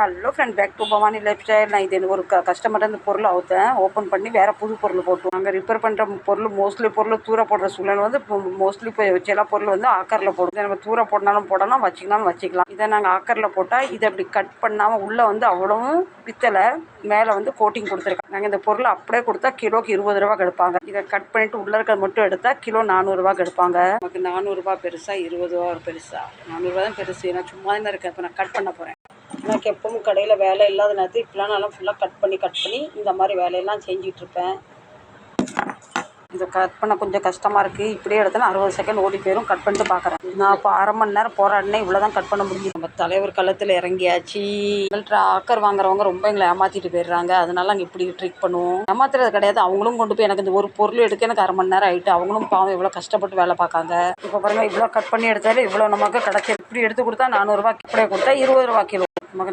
Hello friend back to Bhavani lifestyle நான் இது எனக்கு ஒரு க கஸ்டமர் இந்த பொருள் அவுத்தேன். ஓப்பன் பண்ணி வேறு புது பொருள் போட்டோம் நாங்கள் ரிப்பேர் பண்ணுற பொருள் மோஸ்ட்லி பொருள் தூர போடுற சூழ்நிலை வந்து மோஸ்ட்லி போய் சில பொருள் வந்து ஆக்கரில் போடுவோம். நம்ம தூர போடனாலும் போடலாம் வச்சிக்கனாலும் வச்சுக்கலாம். இதை நாங்கள் ஆக்கரில் போட்டால் இதை அப்படி கட் பண்ணாமல் உள்ளே வந்து அவ்வளவும் பித்தளை மேலே வந்து கோட்டிங் கொடுத்துருக்காங்க. நாங்கள் இந்த பொருளை அப்படியே கொடுத்தா கிலோக்கு இருபது ரூபா கெடுப்பாங்க. இதை கட் பண்ணிட்டு உள்ளே இருக்கிறத மட்டும் எடுத்தால் கிலோ நானூறுரூவா கெடுப்பாங்க. நமக்கு நானூறுரூவா பெருசாக இருபது ரூபா பெருசாக நானூறுரூவா தான் பெருசு. நான் சும்மா தான் இருக்கேன். இப்போ நான் கட் பண்ண போகிறேன் எனக்கு எப்பவும் கடையில் வேலை இல்லாத நேரத்தில் இப்படிலாம் நல்லா ஃபுல்லாக கட் பண்ணி கட் பண்ணி இந்த மாதிரி வேலையெல்லாம் செஞ்சுட்டு இருப்பேன். கட் பண்ண கொஞ்சம் கஷ்டமாக இருக்குது இப்படியே எடுத்தாலும் அறுபது செகண்ட் ஓடி போயிடும் கட் பண்ணிட்டு பார்க்குறேன் நான் இப்போ அரை மணி நேரம் போராடினே இவ்வளோ தான் கட் பண்ண முடியும் நம்ம தலைவர் களத்தில் இறங்கியாச்சு. எங்கள்கிட்ட ஆக்கர் வாங்குறவங்க ரொம்ப எங்களை ஏமாற்றிட்டு போயிடுறாங்க. அதனால நாங்கள் இப்படி ட்ரிக் பண்ணுவோம். ஏமாத்துறது கிடையாது. அவங்களும் கொண்டு போய் எனக்கு இந்த ஒரு பொருள் எடுக்க எனக்கு அரை மணி நேரம் ஆகிட்டு அவங்களும் பாவம் இவ்வளோ கஷ்டப்பட்டு வேலை பார்க்காங்க. இப்போ பாருங்கள் இவ்வளோ கட் பண்ணி எடுத்தாலே இவ்வளோ நமக்கு கிடச்சி இப்படி எடுத்து கொடுத்தா நானூறுரூவா இப்படியே கொடுத்தா இருபது ரூபா கிலோ. நமக்கு